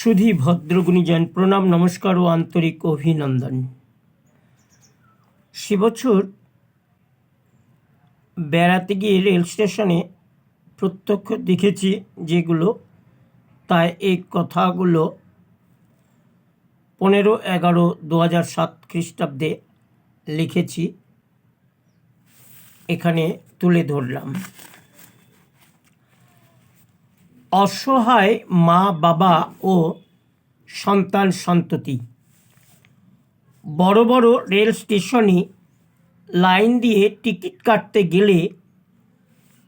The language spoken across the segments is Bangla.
সুধী ভদ্রগুণীজন, প্রণাম, নমস্কার ও আন্তরিক অভিনন্দন। সে বছর বেড়াতে গিয়ে রেল স্টেশনে প্রত্যক্ষ দেখেছি যেগুলো, তাই এই কথাগুলো পনেরো এগারো দু হাজার সাত খ্রিস্টাব্দে লিখেছি। এখানে তুলে ধরলাম। অসহায় মা, বাবা ও সন্তান সন্ততি। বড় বড় রেল স্টেশনে লাইন দিয়ে টিকিট কাটতে গেলে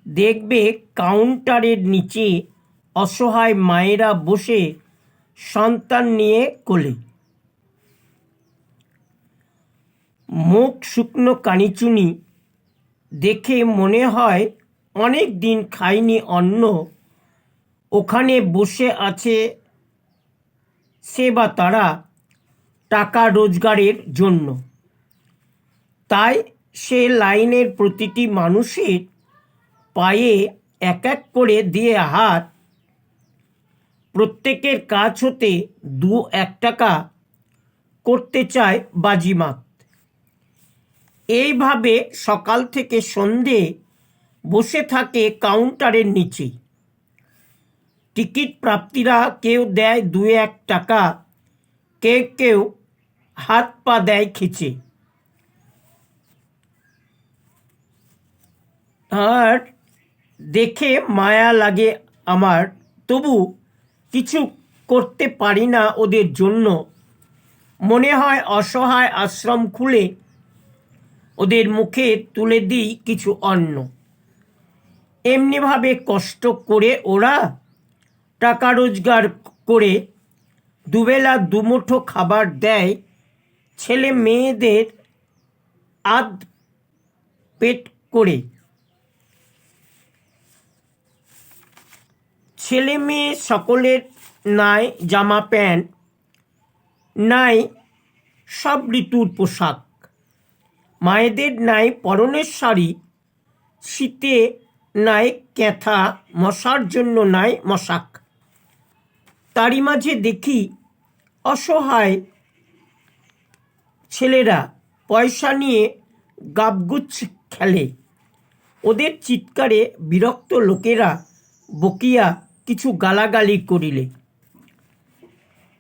দেখবে কাউন্টারের নিচে অসহায় মায়েরা বসে সন্তান নিয়ে কোলে। মুখ শুকনো কানিচুনি দেখে মনে হয় অনেক দিন খাইনি অন্ন ওখানে বসে আছে সে বা তারা টাকা রোজগারের জন্য। তাই সে লাইনের প্রতিটি মানুষের পায়ে এক এক করে দিয়ে হাত, প্রত্যেকের কাজ হতে দু এক টাকা করতে চায় বাজিমাত। এইভাবে সকাল থেকে সন্ধে বসে থাকে কাউন্টারের নিচে টিকিট প্রাপ্তিরা কেউ দেয় দু এক টাকা কেউ কেউ হাত পা দেয় খিচে। আর দেখে মায়া লাগে আমার, তবু কিছু করতে পারি না ওদের জন্য। মনে হয় অসহায় আশ্রম খুলে ওদের মুখে তুলে দিই কিছু অন্ন। এমনিভাবে কষ্ট করে ওরা টাকা রোজগার করে দুবেলা দুমুঠো খাবার দেয় ছেলে মেয়েদের আধ পেট করে। ছেলে মেয়ে সকলের নাই জামা প্যান্ট, নাই সব ঋতুর পোশাক। মায়েদের নাই পরনের শাড়ি, শীতে নাই ক্যাথা, মশার জন্য নাই মশাক। তারই মাঝে দেখি অসহায় ছেলেরা পয়সা নিয়ে গাবগুচ্ছ খেলে। ওদের চিৎকারে বিরক্ত লোকেরা বকিয়া কিছু গালাগালি করিলে।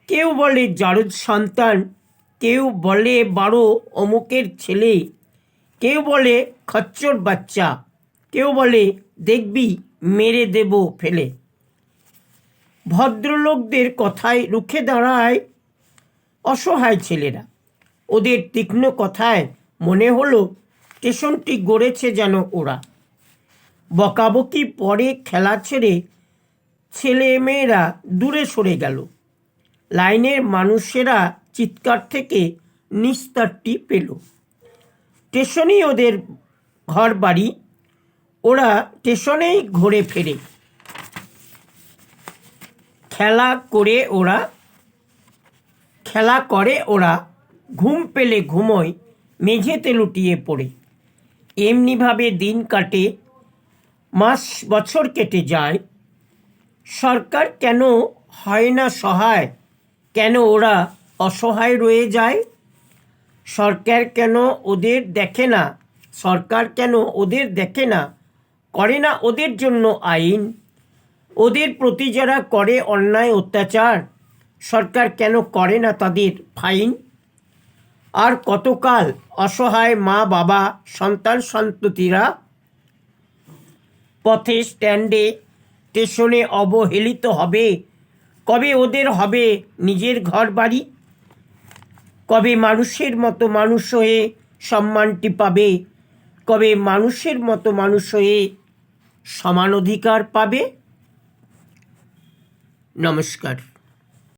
কেউ বলে জারদ সন্তান, কেউ বলে বারো অমুকের ছেলে, কেউ বলে খচ্চর বাচ্চা, কেউ বলে দেখবি মেরে দেব ফেলে। ভদ্রলোকদের কথায় রুখে দাঁড়ায় অসহায় ছেলেরা। ওদের তীক্ষ্ণ কথায় মনে হলো, স্টেশনটি গড়েছে যেন ওরা। বকাবকি পরে খেলা ছেড়ে ছেলে মেয়েরা দূরে সরে গেল। লাইনের মানুষেরা চিৎকার থেকে নিস্তারটি পেল। স্টেশনেই ওদের ঘর বাড়ি ওরা স্টেশনেই ঘুরে ফেরে। খেলা করে ওরা, খেলা করে ওরা, ঘুম পেলে ঘুমোয়, মেঝেতে লুটিয়ে পড়ে। এমনিভাবে দিন কাটে, মাস বছর কেটে যায়। সরকার কেন হয় না সহায়? কেন ওরা অসহায় রয়ে যায়? সরকার কেন ওদের দেখে না? সরকার কেন ওদের দেখে না? করে না ওদের জন্য আইন? ওদের প্রতি যারা করে অন্যায় অত্যাচার, সরকার কেন করে না তাদের ফাইন? আর কতকাল অসহায় মা বাবা, সন্তান সন্ততিরা পথে স্ট্যান্ডে, স্টেশনে অবহেলিত হবে? কবে ওদের হবে নিজের ঘর বাড়ি কবে মানুষের মতো মানুষ হয়ে সম্মানটি পাবে? কবে মানুষের মতো মানুষ হয়ে সমান অধিকার পাবে? নমস্কার।